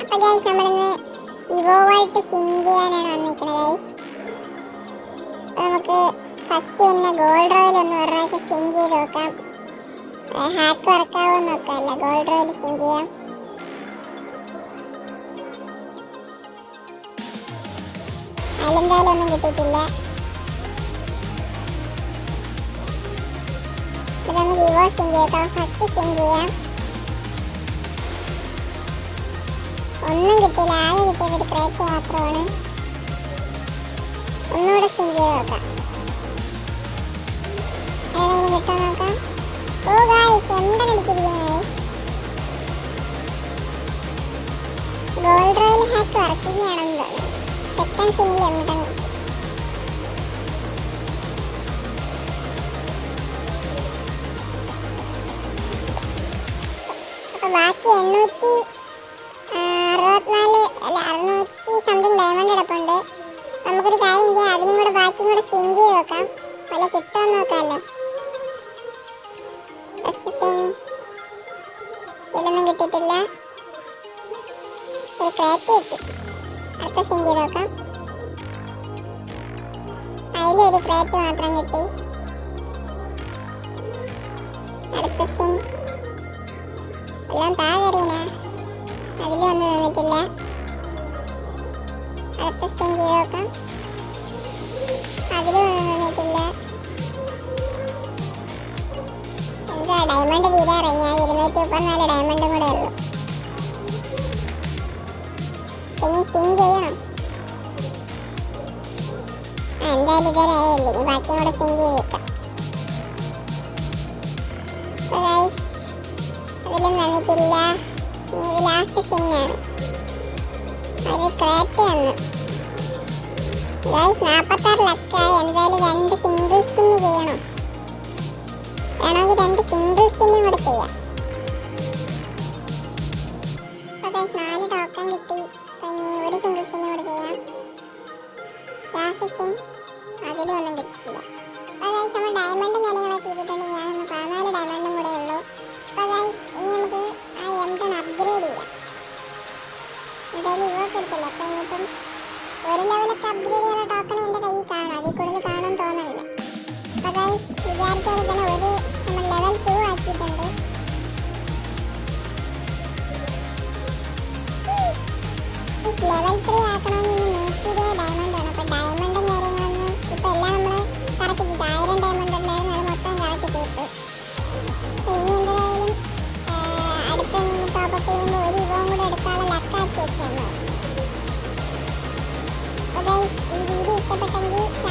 അപ്പൊ ഗൈസ് നമ്മളിന്ന് ഇവോവായിട്ട് സ്പിൻ ചെയ്യാനാണ് വന്നിരിക്കുന്നത് ഗൈസ് നമുക്ക് ഫസ്റ്റ് തന്നെ ഗോൾഡ് റോയിൽ ഒന്ന് ഒരു പ്രാവശ്യം സ്പിൻ ചെയ്ത് നോക്കാം. ഹാക്ക് വർക്കാവോ നോക്കാമല്ല ഗോൾഡ് റോയിൽ സ്പിൻ ചെയ്യാം. അതിലെന്തായാലും ഒന്നും കിട്ടിയിട്ടില്ല. ഇത് നമുക്ക് ഇവോ സ്പിൻ ചെയ്തോ ഫസ്റ്റ് സ്പിൻ ചെയ്യാം. ഒന്നും കിട്ടിയില്ല. ആകെ കിട്ടിയത് ഒരു ക്രേക്ക് മാത്രമാണ്. ഒന്നുകൂടെ സ്പിൻ ചെയ്ത് നോക്കാം. ഏതെങ്കിലും കിട്ടാൻ നോക്കാം. ഓ ഗായ്സ് എന്താണ് അടിച്ചിരിക്കുന്നത് ഗോൾഡ് റോയൽ ഹാക്ക് തോന്നുന്നു. സെക്കൻഡ് സ്പിന്നിൽ എന്താണ് ബാക്കി എണ്ണൂറ്റി അറുപത്തിനാല് അല്ല അറുന്നൂറ്റി സംതിങ് ഡയമണ്ട് കിടപ്പുണ്ട് നമുക്കൊരു കാര്യം ചെയ്യാം. അതിനും കൂടെ ബാക്കിയും കൂടെ സ്പിൻ ചെയ്ത് നോക്കാം. വല്ല കിട്ടുമെന്ന് നോക്കാമല്ലോ. ഇതൊന്നും കിട്ടിയിട്ടില്ല. ഒരു ക്രാക്ക് കിട്ടി. അടുത്ത സ്പിൻ ചെയ്ത് നോക്കാം. അതിലും ഒരു ക്രാക്ക് മാത്രം കിട്ടി. അടുത്ത സ്പിൻ എല്ലാം താഴെ എറിയണേ. അതിലൊന്നും ഡയമണ്ട് വീര ഇറങ്ങിയ ഇരുന്നൂറ്റി മുപ്പത്തിനാല് ഡയമണ്ട് കൂടെ ഉള്ളു. ഇനി പിൻ ചെയ്യണം. ആ എന്തായാലും ഇതുവരെ ആയില്ല? ഇനി ബാക്കി കൂടെ സ്പിൻ ചെയ്ത് വെക്കാം. So guys, അതിലും വന്നിട്ടില്ല ഇത് ലാസ്റ്റ് ആണ്. അത് ക്രാറ്റ് വന്നു നാൽപ്പത്താറ് ലക്കായി എന്തായാലും രണ്ട് സിംഗിൾ സ്പിന്ന് ചെയ്യണം. സ്പിന്നും ചെയ്യാം അപ്പോൾ നാല് ടോക്കൺ കിട്ടി. അപ്പോൾ ഒരു സിംഗിൾ സ്പിന്നും കൂടെ ചെയ്യാം. ലാസ്റ്റ് സ്പിൻ അതിലും ഒന്നും കിട്ടിയില്ല അപ്പോൾ ഗൈസ് നമ്മൾ ഡയമണ്ടും കാര്യങ്ങളൊക്കെ ചെയ്തിട്ടുണ്ടെങ്കിൽ ഞാൻ പതിനാല് ഡയമണ്ടും കൂടെ ഉള്ളൂ. അപ്പോൾ അതായത് ഇനി നമുക്ക് ആ എംടൺ അപ്ഗ്രേഡ് ചെയ്യാം. എന്തായാലും ഇവർക്ക് എടുത്തില്ല. അപ്പോൾ ഇനിയിപ്പം ഒരു ലെവലൊക്കെ അപ്ഗ്രേഡ് ചെയ്യുന്ന ടോക്കൺ എന്റെ കയ്യിൽ കാണും. അതിൽ കൂടുതൽ കാണും തോന്നുന്നില്ല അപ്പോൾ അതായത് വിചാരിച്ച തന്നെ ഒരു Oke, sama. Oke, ini dulu saya bertanggung.